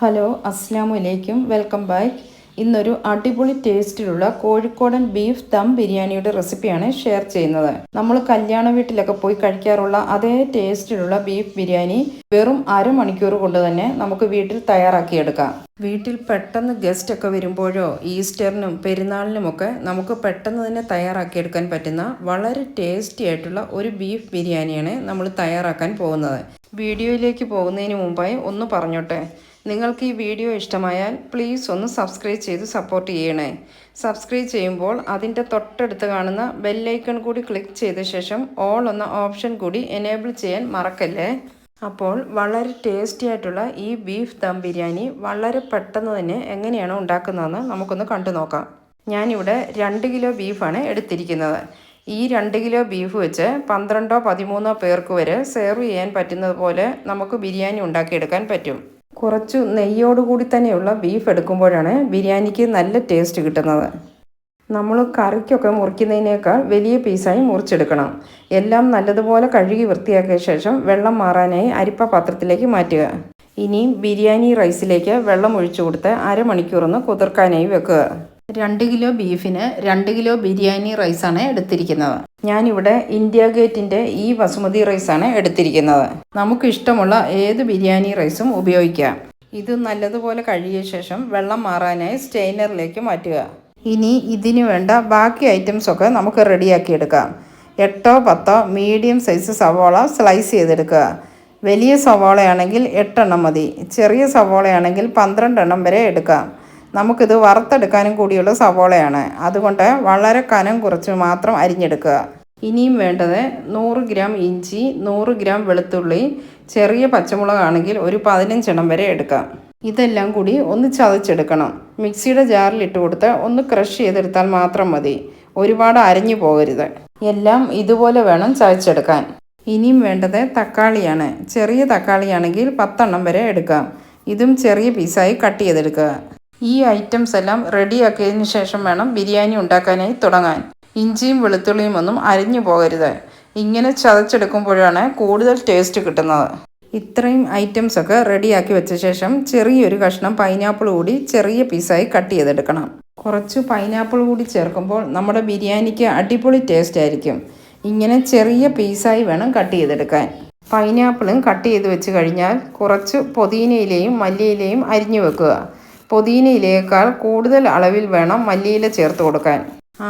Hello അസ്സാം വലൈക്കും welcome back ഇന്നൊരു അടിപൊളി ടേസ്റ്റിലുള്ള കോഴിക്കോടൻ ബീഫ് ദം ബിരിയാണിയുടെ റെസിപ്പിയാണ് ഷെയർ ചെയ്യുന്നത്. നമ്മൾ കല്യാണ വീട്ടിലൊക്കെ പോയി കഴിക്കാറുള്ള അതേ ടേസ്റ്റിലുള്ള ബീഫ് ബിരിയാണി വെറും അരമണിക്കൂർ കൊണ്ട് തന്നെ നമുക്ക് വീട്ടിൽ തയ്യാറാക്കിയെടുക്കാം. വീട്ടിൽ പെട്ടെന്ന് ഗസ്റ്റ് ഒക്കെ വരുമ്പോഴോ ഈസ്റ്ററിനും പെരുന്നാളിനുമൊക്കെ നമുക്ക് പെട്ടെന്ന് തന്നെ തയ്യാറാക്കിയെടുക്കാൻ പറ്റുന്ന വളരെ ടേസ്റ്റി ആയിട്ടുള്ള ഒരു ബീഫ് ബിരിയാണിയാണ് നമ്മൾ തയ്യാറാക്കാൻ പോകുന്നത്. വീഡിയോയിലേക്ക് പോകുന്നതിന് മുമ്പായി ഒന്ന് പറഞ്ഞോട്ടെ? നിങ്ങൾക്ക് ഈ വീഡിയോ ഇഷ്ടമായാൽ പ്ലീസ് ഒന്ന് സബ്സ്ക്രൈബ് ചെയ്ത് സപ്പോർട്ട് ചെയ്യണേ. സബ്സ്ക്രൈബ് ചെയ്യുമ്പോൾ അതിന്റെ തൊട്ടടുത്ത് കാണുന്ന ബെല്ലൈക്കൺ കൂടി ക്ലിക്ക് ചെയ്ത ശേഷം ഓൾ എന്ന ഓപ്ഷൻ കൂടി എനേബിൾ ചെയ്യാൻ മറക്കല്ലേ? അപ്പോൾ വളരെ ടേസ്റ്റി ആയിട്ടുള്ള ഈ ബീഫ് ദം ബിരിയാണി വളരെ പെട്ടെന്ന് തന്നെ എങ്ങനെയാണ് ഉണ്ടാക്കുന്നതെന്ന് നമുക്കൊന്ന് കണ്ടു നോക്കാം. ഞാനിവിടെ രണ്ട് കിലോ ബീഫാണ് എടുത്തിരിക്കുന്നത്. ഈ രണ്ട് കിലോ ബീഫ് വെച്ച് പന്ത്രണ്ടോ പതിമൂന്നോ പേർക്ക് വരെ സെർവ് ചെയ്യാൻ പറ്റുന്നത് പോലെ നമുക്ക് ബിരിയാണി ഉണ്ടാക്കിയെടുക്കാൻ പറ്റും. കുറച്ച് നെയ്യോടുകൂടി തന്നെയുള്ള ബീഫ് എടുക്കുമ്പോഴാണ് ബിരിയാണിക്ക് നല്ല ടേസ്റ്റ് കിട്ടുന്നത്. നമ്മൾ കറിക്കൊക്കെ മുറിക്കുന്നതിനേക്കാൾ വലിയ പീസായി മുറിച്ചെടുക്കണം. എല്ലാം നല്ലതുപോലെ കഴുകി വൃത്തിയാക്കിയ ശേഷം വെള്ളം മാറാനായി അരിപ്പ പാത്രത്തിലേക്ക് മാറ്റുക. ഇനി ബിരിയാണി റൈസിലേക്ക് വെള്ളം ഒഴിച്ചു കൊടുത്ത് അരമണിക്കൂറൊന്ന് കുതിർക്കാനായി വെക്കുക. രണ്ട് കിലോ ബീഫിന് രണ്ട് കിലോ ബിരിയാണി റൈസാണ് എടുത്തിരിക്കുന്നത്. ഞാനിവിടെ ഇന്ത്യ ഗേറ്റിന്റെ ഈ വസുമതി റൈസാണ് എടുത്തിരിക്കുന്നത്. നമുക്ക് ഇഷ്ടമുള്ള ഏത് ബിരിയാണി റൈസും ഉപയോഗിക്കാം. ഇത് നല്ലതുപോലെ കഴുകിയ ശേഷം വെള്ളം മാറാനായി സ്റ്റെയിനറിലേക്ക് മാറ്റുക. ഇനി ഇതിന് വേണ്ട ബാക്കി ഐറ്റംസ് ഒക്കെ നമുക്ക് റെഡിയാക്കി എടുക്കാം എട്ടോ പത്തോ മീഡിയം സൈസ് സവോള സ്ലൈസ് ചെയ്തെടുക്കുക. വലിയ സവോളയാണെങ്കിൽ എട്ടെണ്ണം മതി. ചെറിയ സവോളയാണെങ്കിൽ പന്ത്രണ്ടെണ്ണം വരെ എടുക്കാം. നമുക്കിത് വറുത്തെടുക്കാനും കൂടിയുള്ള സവോളയാണ്. അതുകൊണ്ട് വളരെ കനം കുറച്ച് മാത്രം അരിഞ്ഞെടുക്കുക. ഇനിയും വേണ്ടത് നൂറ് ഗ്രാം ഇഞ്ചി നൂറ് ഗ്രാം വെളുത്തുള്ളി ചെറിയ പച്ചമുളകാണെങ്കിൽ ഒരു പതിനഞ്ചെണ്ണം വരെ എടുക്കാം. ഇതെല്ലാം കൂടി ഒന്ന് ചതച്ചെടുക്കണം. മിക്സിയുടെ ജാറിൽ ഇട്ട് കൊടുത്ത് ഒന്ന് ക്രഷ് ചെയ്തെടുത്താൽ മാത്രം മതി. ഒരുപാട് അരഞ്ഞു പോകരുത്. എല്ലാം ഇതുപോലെ വേണം ചതച്ചെടുക്കാൻ. ഇനിയും വേണ്ടത് തക്കാളിയാണ്. ചെറിയ തക്കാളിയാണെങ്കിൽ പത്തെണ്ണം വരെ എടുക്കാം. ഇതും ചെറിയ പീസായി കട്ട് ചെയ്തെടുക്കുക. ഈ ഐറ്റംസ് എല്ലാം റെഡിയാക്കിയതിന് ശേഷം വേണം ബിരിയാണി ഉണ്ടാക്കാനായി തുടങ്ങാൻ. ഇഞ്ചിയും വെളുത്തുള്ളിയും ഒന്നും അരിഞ്ഞു പോകരുത്. ഇങ്ങനെ ചതച്ചെടുക്കുമ്പോഴാണ് കൂടുതൽ ടേസ്റ്റ് കിട്ടുന്നത്. ഇത്രയും ഐറ്റംസ് ഒക്കെ റെഡിയാക്കി വെച്ച ശേഷം ചെറിയൊരു കഷ്ണം പൈനാപ്പിൾ കൂടി ചെറിയ പീസായി കട്ട് ചെയ്തെടുക്കണം. കുറച്ച് പൈനാപ്പിൾ കൂടി ചേർക്കുമ്പോൾ നമ്മുടെ ബിരിയാണിക്ക് അടിപൊളി ടേസ്റ്റ് ആയിരിക്കും. ഇങ്ങനെ ചെറിയ പീസായി വേണം കട്ട് ചെയ്തെടുക്കാൻ. പൈനാപ്പിളും കട്ട് ചെയ്ത് വെച്ച് കഴിഞ്ഞാൽ കുറച്ച് പുതിനയിലയും മല്ലിയിലെയും അരിഞ്ഞു വെക്കുക. പുതിനയിലേക്കാൾ കൂടുതൽ അളവിൽ വേണം മല്ലിയില ചേർത്ത് കൊടുക്കാൻ.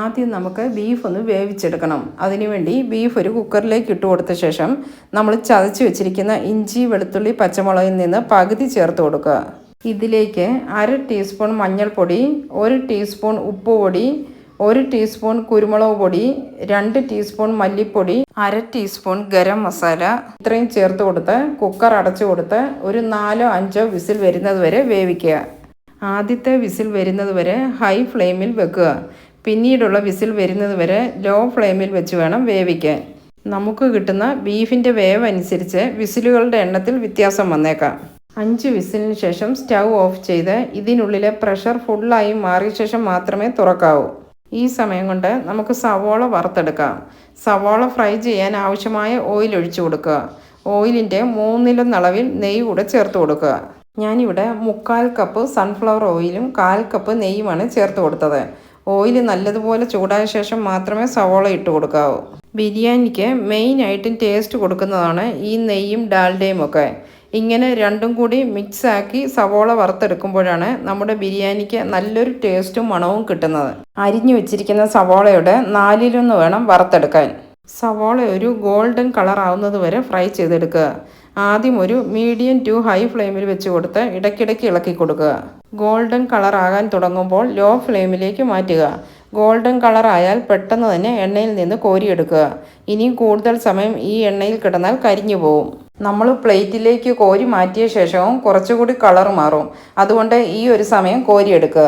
ആദ്യം നമുക്ക് ബീഫ് ഒന്ന് വേവിച്ചെടുക്കണം. അതിനുവേണ്ടി ബീഫ് ഒരു കുക്കറിലേക്ക് ഇട്ട് കൊടുത്ത ശേഷം നമ്മൾ ചതച്ച് വെച്ചിരിക്കുന്ന ഇഞ്ചി വെളുത്തുള്ളി പച്ചമുളകിൽ നിന്ന് പകുതി ചേർത്ത് കൊടുക്കുക. ഇതിലേക്ക് അര ടീസ്പൂൺ മഞ്ഞൾപ്പൊടി ഒരു ടീസ്പൂൺ ഉപ്പ് പൊടി ഒരു ടീസ്പൂൺ കുരുമുളക് പൊടി രണ്ട് ടീസ്പൂൺ മല്ലിപ്പൊടി അര ടീസ്പൂൺ ഗരം മസാല. ഇത്രയും ചേർത്ത് കൊടുത്ത് കുക്കർ അടച്ചു കൊടുത്ത് ഒരു നാലോ അഞ്ചോ വിസിൽ വരുന്നത് വരെ വേവിക്കുക. ആദ്യത്തെ വിസിൽ വരുന്നത് വരെ ഹൈ ഫ്ലെയിമിൽ വെക്കുക. പിന്നീടുള്ള വിസിൽ വരുന്നത് വരെ ലോ ഫ്ലെയിമിൽ വെച്ച് വേണം വേവിക്കാൻ. നമുക്ക് കിട്ടുന്ന ബീഫിന്റെ വേവ് അനുസരിച്ച് വിസിലുകളുടെ എണ്ണത്തിൽ വ്യത്യാസം വന്നേക്കാം. അഞ്ച് വിസിലിന് ശേഷം സ്റ്റൗ ഓഫ് ചെയ്ത് ഇതിനുള്ളിലെ പ്രഷർ ഫുള്ളായി മാറിയ ശേഷം മാത്രമേ തുറക്കാവൂ. ഈ സമയം കൊണ്ട് നമുക്ക് സവോള വറുത്തെടുക്കാം. സവോള ഫ്രൈ ചെയ്യാൻ ആവശ്യമായ ഓയിൽ ഒഴിച്ചു കൊടുക്കുക. ഓയിലിന്റെ മൂന്നിലൊന്നളവിൽ നെയ്യ് കൂടെ ചേർത്ത് കൊടുക്കുക. ഞാനിവിടെ മുക്കാൽ കപ്പ് സൺഫ്ലവർ ഓയിലും കാൽ കപ്പ് നെയ്യുമാണ് ചേർത്ത് കൊടുത്തത്. ഓയിൽ നല്ലതുപോലെ ചൂടായ ശേഷം മാത്രമേ സവോള ഇട്ട് കൊടുക്കാവൂ. ബിരിയാണിക്ക് മെയിൻ മെയിനായിട്ടും ടേസ്റ്റ് കൊടുക്കുന്നതാണ് ഈ നെയ്യും ഡാൽഡയും ഒക്കെ. ഇങ്ങനെ രണ്ടും കൂടി മിക്സാക്കി സവോള വറുത്തെടുക്കുമ്പോഴാണ് നമ്മുടെ ബിരിയാണിക്ക് നല്ലൊരു ടേസ്റ്റും മണവും കിട്ടുന്നത്. അരിഞ്ഞു വെച്ചിരിക്കുന്ന സവോളയുടെ നാലിലൊന്ന് വേണം വറുത്തെടുക്കാൻ. സവോള ഒരു ഗോൾഡൻ കളർ ആവുന്നത് വരെ ഫ്രൈ ചെയ്തെടുക്കുക. ആദ്യം ഒരു മീഡിയം ടു ഹൈ ഫ്ലെയിമിൽ വെച്ച് കൊടുത്ത് ഇടയ്ക്കിടയ്ക്ക് ഇളക്കി കൊടുക്കുക. ഗോൾഡൻ കളർ ആകാൻ തുടങ്ങുമ്പോൾ ലോ ഫ്ലെയിമിലേക്ക് മാറ്റുക. ഗോൾഡൻ കളർ ആയാൽ പെട്ടെന്ന് തന്നെ എണ്ണയിൽ നിന്ന് കോരിയെടുക്കുക. ഇനിയും കൂടുതൽ സമയം ഈ എണ്ണയിൽ കിടന്നാൽ കരിഞ്ഞു പോവും. നമ്മൾ പ്ലേറ്റിലേക്ക് കോരി മാറ്റിയ ശേഷവും കുറച്ചുകൂടി കളർ മാറും. അതുകൊണ്ട് ഈ ഒരു സമയം കോരിയെടുക്കുക.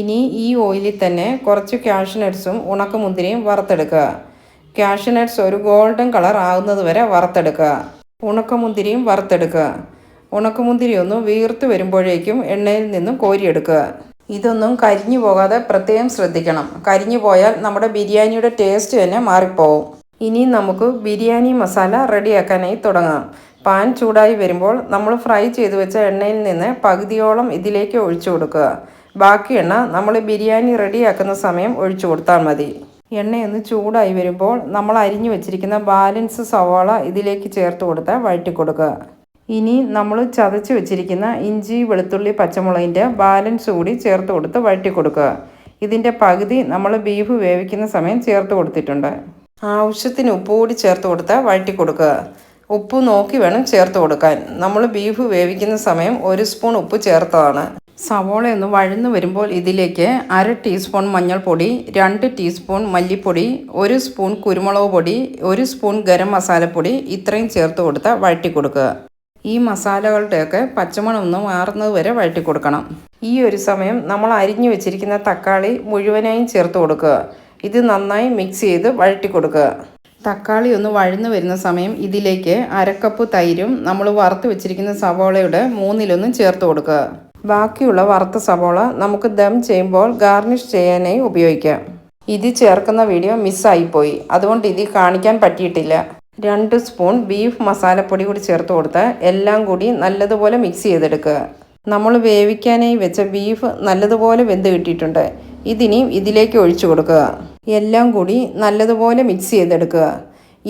ഇനി ഈ ഓയിലിൽ തന്നെ കുറച്ച് കാഷ്നട്ട്സും ഉണക്കമുന്തിരിയും വറുത്തെടുക്കുക. കാഷ്നട്ട്സ് ഒരു ഗോൾഡൻ കളർ ആകുന്നത് വരെ വറുത്തെടുക്കുക. ഉണക്കമുന്തിരിയും വറുത്തെടുക്കുക. ഉണക്കമുന്തിരി ഒന്ന് വീർത്ത് വരുമ്പോഴേക്കും എണ്ണയിൽ നിന്നും കോരിയെടുക്കുക. ഇതൊന്നും കരിഞ്ഞു പോകാതെ പ്രത്യേകം ശ്രദ്ധിക്കണം. കരിഞ്ഞു പോയാൽ നമ്മുടെ ബിരിയാണിയുടെ ടേസ്റ്റ് തന്നെ മാറിപ്പോവും. ഇനി നമുക്ക് ബിരിയാണി മസാല റെഡിയാക്കാനായി തുടങ്ങാം. പാൻ ചൂടായി വരുമ്പോൾ നമ്മൾ ഫ്രൈ ചെയ്തു വെച്ച എണ്ണയിൽ നിന്ന് പകുതിയോളം ഇതിലേക്ക് ഒഴിച്ചു കൊടുക്കുക. ബാക്കി എണ്ണ നമ്മൾ ബിരിയാണി റെഡിയാക്കുന്ന സമയം ഒഴിച്ചു കൊടുത്താൽ മതി. എണ്ണയൊന്ന് ചൂടായി വരുമ്പോൾ നമ്മൾ അരിഞ്ഞു വെച്ചിരിക്കുന്ന ബാലൻസ് സവാള ഇതിലേക്ക് ചേർത്ത് കൊടുത്ത് വഴറ്റി കൊടുക്കുക. ഇനി നമ്മൾ ചതച്ച് വെച്ചിരിക്കുന്ന ഇഞ്ചി വെളുത്തുള്ളി പച്ചമുളകിന്റെ ബാലൻസ് കൂടി ചേർത്ത് കൊടുത്ത് വഴറ്റി കൊടുക്കുക. ഇതിന്റെ പകുതി നമ്മൾ ബീഫ് വേവിക്കുന്ന സമയം ചേർത്ത് കൊടുത്തിട്ടുണ്ട്. ആവശ്യത്തിന് ഉപ്പ് കൂടി ചേർത്ത് കൊടുത്ത് വഴറ്റി കൊടുക്കുക. ഉപ്പ് നോക്കി വേണം ചേർത്ത് കൊടുക്കാൻ. നമ്മൾ ബീഫ് വേവിക്കുന്ന സമയം ഒരു സ്പൂൺ ഉപ്പ് ചേർത്തതാണ്. സവോള ഒന്ന് വഴന്നു വരുമ്പോൾ ഇതിലേക്ക് അര ടീസ്പൂൺ മഞ്ഞൾപ്പൊടി രണ്ട് ടീസ്പൂൺ മല്ലിപ്പൊടി ഒരു സ്പൂൺ കുരുമുളക് പൊടി ഒരു സ്പൂൺ ഗരം മസാലപ്പൊടി ഇത്രയും ചേർത്ത് കൊടുത്ത് വഴറ്റി കൊടുക്കുക. ഈ മസാലകളുടെയൊക്കെ പച്ചമണം ഒന്നും മാറുന്നത് വരെ വഴറ്റി കൊടുക്കണം. ഈ ഒരു സമയം നമ്മൾ അരിഞ്ഞു വെച്ചിരിക്കുന്ന തക്കാളി മുഴുവനായും ചേർത്ത് കൊടുക്കുക. ഇത് നന്നായി മിക്സ് ചെയ്ത് വഴറ്റി കൊടുക്കുക. തക്കാളി ഒന്ന് വഴന്നു വരുന്ന സമയം ഇതിലേക്ക് അരക്കപ്പ് തൈരും നമ്മൾ വറുത്ത് വെച്ചിരിക്കുന്ന സവോളയുടെ മൂന്നിലൊന്നും ചേർത്ത് കൊടുക്കുക. ബാക്കിയുള്ള വറുത്ത സവോള നമുക്ക് ദം ചെയ്യുമ്പോൾ ഗാർണിഷ് ചെയ്യാനായി ഉപയോഗിക്കാം. ഇത് ചേർക്കുന്ന വീഡിയോ മിസ്സായിപ്പോയി. അതുകൊണ്ട് ഇത് കാണിക്കാൻ പറ്റിയിട്ടില്ല. രണ്ട് സ്പൂൺ ബീഫ് മസാലപ്പൊടി കൂടി ചേർത്ത് കൊടുത്ത് എല്ലാം കൂടി നല്ലതുപോലെ മിക്സ് ചെയ്തെടുക്കുക. നമ്മൾ വേവിക്കാനായി വെച്ച ബീഫ് നല്ലതുപോലെ വെന്ത് കിട്ടിയിട്ടുണ്ട്. ഇതിനി ഇതിലേക്ക് ഒഴിച്ചു കൊടുക്കുക. എല്ലാം കൂടി നല്ലതുപോലെ മിക്സ് ചെയ്തെടുക്കുക.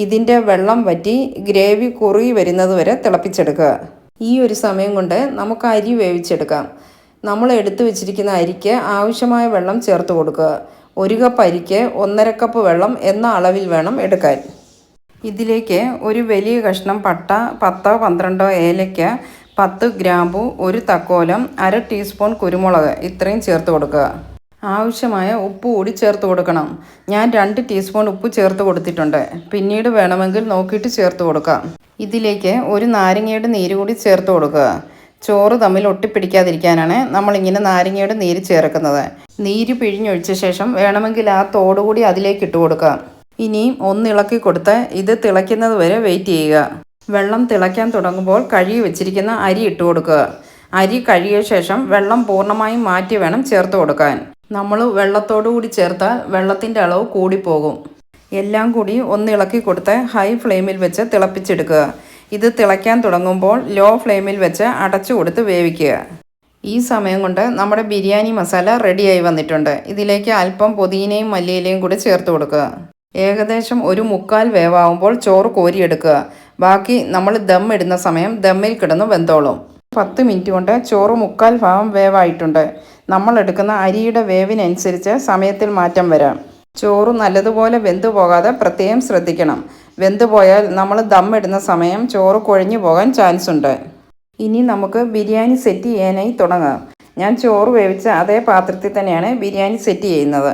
ഇതിന്റെ വെള്ളം വറ്റി ഗ്രേവി കുറുകി വരുന്നത് വരെ തിളപ്പിച്ചെടുക്കുക. ഈ ഒരു സമയം കൊണ്ട് നമുക്ക് അരി വേവിച്ചെടുക്കാം. നമ്മൾ എടുത്തു വെച്ചിരിക്കുന്ന അരിക്ക് ആവശ്യമായ വെള്ളം ചേർത്ത് കൊടുക്കുക. ഒരു കപ്പ് അരിക്ക് ഒന്നര കപ്പ് വെള്ളം എന്ന അളവിൽ വേണം എടുക്കാൻ. ഇതിലേക്ക് ഒരു വലിയ കഷ്ണം പട്ട പത്തോ പന്ത്രണ്ടോ ഏലയ്ക്ക പത്ത് ഗ്രാമ്പു ഒരു തക്കോലം അര ടീസ്പൂൺ കുരുമുളക് ഇത്രയും ചേർത്ത് കൊടുക്കുക. ആവശ്യമായ ഉപ്പ് കൂടി ചേർത്ത് കൊടുക്കണം. ഞാൻ രണ്ട് ടീസ്പൂൺ ഉപ്പ് ചേർത്ത് കൊടുത്തിട്ടുണ്ട്. പിന്നീട് വേണമെങ്കിൽ നോക്കിയിട്ട് ചേർത്ത് കൊടുക്കാം. ഇതിലേക്ക് ഒരു നാരങ്ങയുടെ നീര് കൂടി ചേർത്ത് കൊടുക്കുക. ചോറ് തമ്മിൽ ഒട്ടിപ്പിടിക്കാതിരിക്കാനാണ് നമ്മളിങ്ങനെ നാരങ്ങയുടെ നീര് ചേർക്കുന്നത്. നീര് പിഴിഞ്ഞൊഴിച്ച ശേഷം വേണമെങ്കിൽ ആ തോട് കൂടി അതിലേക്ക് ഇട്ട് കൊടുക്കാം. ഇനിയും ഒന്നിളക്കി കൊടുത്ത് ഇത് തിളയ്ക്കുന്നത് വരെ വെയിറ്റ് ചെയ്യുക. വെള്ളം തിളയ്ക്കാൻ തുടങ്ങുമ്പോൾ കഴുകി വെച്ചിരിക്കുന്ന അരി ഇട്ട് കൊടുക്കുക. അരി കഴുകിയ ശേഷം വെള്ളം പൂർണമായും മാറ്റി വേണം ചേർത്ത് കൊടുക്കാൻ. നമ്മൾ വെള്ളത്തോടു കൂടി ചേർത്താൽ വെള്ളത്തിന്റെ അളവ് കൂടിപ്പോകും. എല്ലാം കൂടി ഒന്ന് ഇളക്കി കൊടുത്ത് ഹൈ ഫ്ലെയിമിൽ വെച്ച് തിളപ്പിച്ചെടുക്കുക. ഇത് തിളയ്ക്കാൻ തുടങ്ങുമ്പോൾ ലോ ഫ്ലെയിമിൽ വെച്ച് അടച്ചു കൊടുത്ത് വേവിക്കുക. ഈ സമയം കൊണ്ട് നമ്മുടെ ബിരിയാണി മസാല റെഡിയായി വന്നിട്ടുണ്ട്. ഇതിലേക്ക് അല്പം പുതിനയും മല്ലിയിലയും കൂടി ചേർത്ത് കൊടുക്കുക. ഏകദേശം ഒരു മുക്കാൽ വേവാകുമ്പോൾ ചോറ് കോരിയെടുക്കുക. ബാക്കി നമ്മൾ ദം ഇടുന്ന സമയം ദമ്മിൽ കിടന്ന് വെന്തോളും. പത്ത് മിനിറ്റ് കൊണ്ട് ചോറ് മുക്കാൽ ഭാഗം വേവായിട്ടുണ്ട്. നമ്മൾ എടുക്കുന്ന അരിയുടെ വേവിനനുസരിച്ച് സമയത്തിൽ മാറ്റം വരാം. ചോറ് നല്ലതുപോലെ വെന്തു പോകാതെ പ്രത്യേകം ശ്രദ്ധിക്കണം. വെന്തു പോയാൽ നമ്മൾ ദം ഇടുന്ന സമയം ചോറ് കുഴഞ്ഞു പോകാൻ ചാൻസ് ഉണ്ട്. ഇനി നമുക്ക് ബിരിയാണി സെറ്റ് ചെയ്യാനായി തുടങ്ങാം. ഞാൻ ചോറ് വേവിച്ച അതേ പാത്രത്തിൽ തന്നെയാണ് ബിരിയാണി സെറ്റ് ചെയ്യുന്നത്.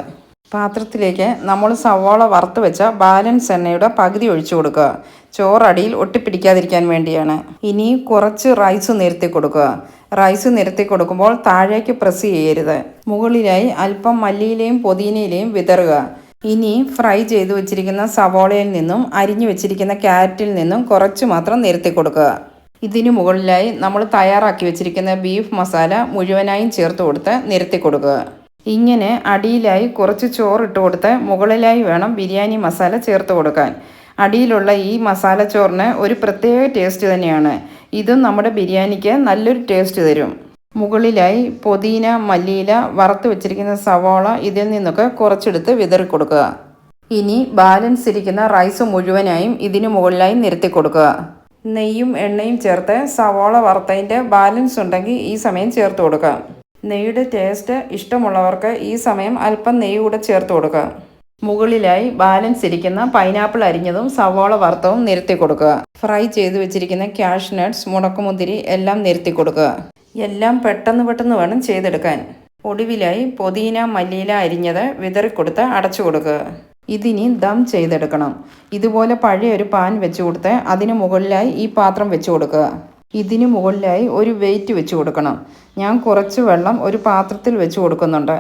പാത്രത്തിലേക്ക് നമ്മൾ സവാള വറുത്ത് വെച്ച ബാലൻസ് എണ്ണയുടെ പകുതി ഒഴിച്ചു കൊടുക്കുക. ചോറ് അടിയിൽ ഒട്ടിപ്പിടിക്കാതിരിക്കാൻ വേണ്ടിയാണ്. ഇനി കുറച്ച് റൈസ് നിരത്തി കൊടുക്കുക. റൈസ് നിരത്തി കൊടുക്കുമ്പോൾ താഴേക്ക് പ്രസ് ചെയ്യരുത്. മുകളിലായി അല്പം മല്ലിയിലെയും പുതിനയിലയും വിതറുക. ഇനി ഫ്രൈ ചെയ്ത് വെച്ചിരിക്കുന്ന സവോളയിൽ നിന്നും അരിഞ്ഞു വെച്ചിരിക്കുന്ന ക്യാരറ്റിൽ നിന്നും കുറച്ച് മാത്രം നിരത്തി കൊടുക്കുക. ഇതിനു മുകളിലായി നമ്മൾ തയ്യാറാക്കി വെച്ചിരിക്കുന്ന ബീഫ് മസാല മുഴുവനായും ചേർത്ത് കൊടുത്ത് നിരത്തി കൊടുക്കുക. ഇങ്ങനെ അടിയിലായി കുറച്ച് ചോറിട്ട് കൊടുത്ത് മുകളിലായി വേണം ബിരിയാണി മസാല ചേർത്ത് കൊടുക്കാൻ. അടിയിലുള്ള ഈ മസാല ചോറിന് ഒരു പ്രത്യേക ടേസ്റ്റ് തന്നെയാണ്. ഇതും നമ്മുടെ ബിരിയാണിക്ക് നല്ലൊരു ടേസ്റ്റ് തരും. മുകളിലായി പൊതീന മല്ലിയില വറുത്ത് വെച്ചിരിക്കുന്ന സവാള ഇതിൽ നിന്നൊക്കെ കുറച്ചെടുത്ത് വിതറി കൊടുക്കുക. ഇനി ബാലൻസ് ഇരിക്കുന്ന റൈസ് മുഴുവനായും ഇതിനു മുകളിലായി നിരത്തി കൊടുക്കുക. നെയ്യും എണ്ണയും ചേർത്ത് സവാള വറുത്തതിന്റെ ബാലൻസ് ഉണ്ടെങ്കിൽ ഈ സമയം ചേർത്ത് കൊടുക്കുക. നെയ്യുടെ ടേസ്റ്റ് ഇഷ്ടമുള്ളവർക്ക് ഈ സമയം അല്പം നെയ്യ് കൂടെ ചേർത്ത് കൊടുക്കുക. മുകളിലായി ബാലൻസ് ഇരിക്കുന്ന പൈനാപ്പിൾ അരിഞ്ഞതും സവാള വറുത്തതും നിരത്തി കൊടുക്കുക. ഫ്രൈ ചെയ്ത് വെച്ചിരിക്കുന്ന ക്യാഷ് നട്ട്സ് മുടക്കുമുന്തിരി എല്ലാം നിരത്തി കൊടുക്കുക. എല്ലാം പെട്ടെന്ന് പെട്ടെന്ന് വേണം ചെയ്തെടുക്കാൻ. ഒടുവിലായി പൊതീന മല്ലിയില അരിഞ്ഞത് വിതറിക്കൊടുത്ത് അടച്ചു കൊടുക്കുക. ഇതിനി ദം ചെയ്തെടുക്കണം. ഇതുപോലെ പഴയ ഒരു പാൻ വെച്ച് കൊടുത്ത് അതിന് മുകളിലായി ഈ പാത്രം വെച്ച് കൊടുക്കുക. ഇതിന് മുകളിലായി ഒരു വെയിറ്റ് വെച്ച് കൊടുക്കണം. ഞാൻ കുറച്ച് വെള്ളം ഒരു പാത്രത്തിൽ വെച്ച് കൊടുക്കുന്നുണ്ട്.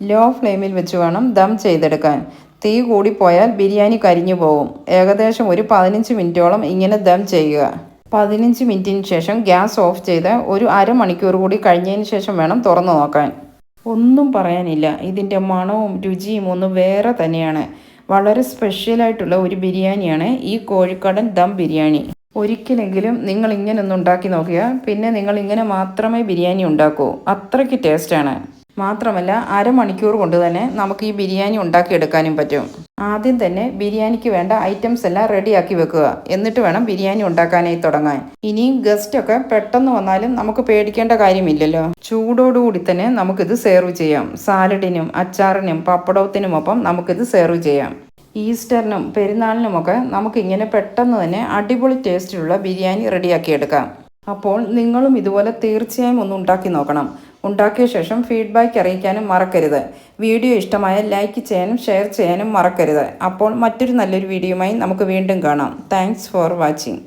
ലോ ഫ്ലെയിമിൽ വെച്ച് വേണം ദം ചെയ്തെടുക്കാൻ. തീ കൂടിപ്പോയാൽ ബിരിയാണി കരിഞ്ഞു പോകും. ഏകദേശം ഒരു പതിനഞ്ച് മിനിറ്റോളം ഇങ്ങനെ ദം ചെയ്യുക. പതിനഞ്ച് മിനിറ്റിന് ശേഷം ഗ്യാസ് ഓഫ് ചെയ്ത് ഒരു അരമണിക്കൂർ കൂടി കഴിഞ്ഞതിന് ശേഷം വേണം തുറന്നു നോക്കാൻ. ഒന്നും പറയാനില്ല. ഇതിന്റെ മണവും രുചിയും ഒന്നും വേറെ തന്നെയാണ്. വളരെ സ്പെഷ്യലായിട്ടുള്ള ഒരു ബിരിയാണിയാണ് ഈ കോഴിക്കടൻ ദം ബിരിയാണി. ഒരിക്കലെങ്കിലും നിങ്ങൾ ഇങ്ങനെ ഒന്ന് ഉണ്ടാക്കി നോക്കിയാൽ പിന്നെ നിങ്ങൾ ഇങ്ങനെ മാത്രമേ ബിരിയാണി ഉണ്ടാക്കൂ. അത്രയ്ക്ക് ടേസ്റ്റാണ്. മാത്രമല്ല അരമണിക്കൂർ കൊണ്ട് തന്നെ നമുക്ക് ഈ ബിരിയാണി ഉണ്ടാക്കിയെടുക്കാനും പറ്റും. ആദ്യം തന്നെ ബിരിയാണിക്ക് വേണ്ട ഐറ്റംസ് എല്ലാം റെഡിയാക്കി വെക്കുക. എന്നിട്ട് വേണം ബിരിയാണി ഉണ്ടാക്കാനായി തുടങ്ങാൻ. ഇനിയും ഗസ്റ്റൊക്കെ പെട്ടെന്ന് വന്നാലും നമുക്ക് പേടിക്കേണ്ട കാര്യമില്ലല്ലോ. ചൂടോടുകൂടി തന്നെ നമുക്കിത് സെർവ് ചെയ്യാം. സാലഡിനും അച്ചാറിനും പപ്പടത്തിനുമൊപ്പം നമുക്കിത് സെർവ് ചെയ്യാം. ഈസ്റ്ററിനും പെരുന്നാളിനുമൊക്കെ നമുക്കിങ്ങനെ പെട്ടെന്ന് തന്നെ അടിപൊളി ടേസ്റ്റിലുള്ള ബിരിയാണി റെഡിയാക്കിയെടുക്കാം അപ്പോൾ നിങ്ങളും ഇതുപോലെ തീർച്ചയായും ഒന്ന് ഉണ്ടാക്കി നോക്കണം. ഉണ്ടാക്കിയ ശേഷം ഫീഡ്ബാക്ക് അറിയിക്കാനും മറക്കരുത്. വീഡിയോ ഇഷ്ടമായ ലൈക്ക് ചെയ്യാനും ഷെയർ ചെയ്യാനും മറക്കരുത്. അപ്പോൾ മറ്റൊരു നല്ലൊരു വീഡിയോയുമായി നമുക്ക് വീണ്ടും കാണാം. Thanks for watching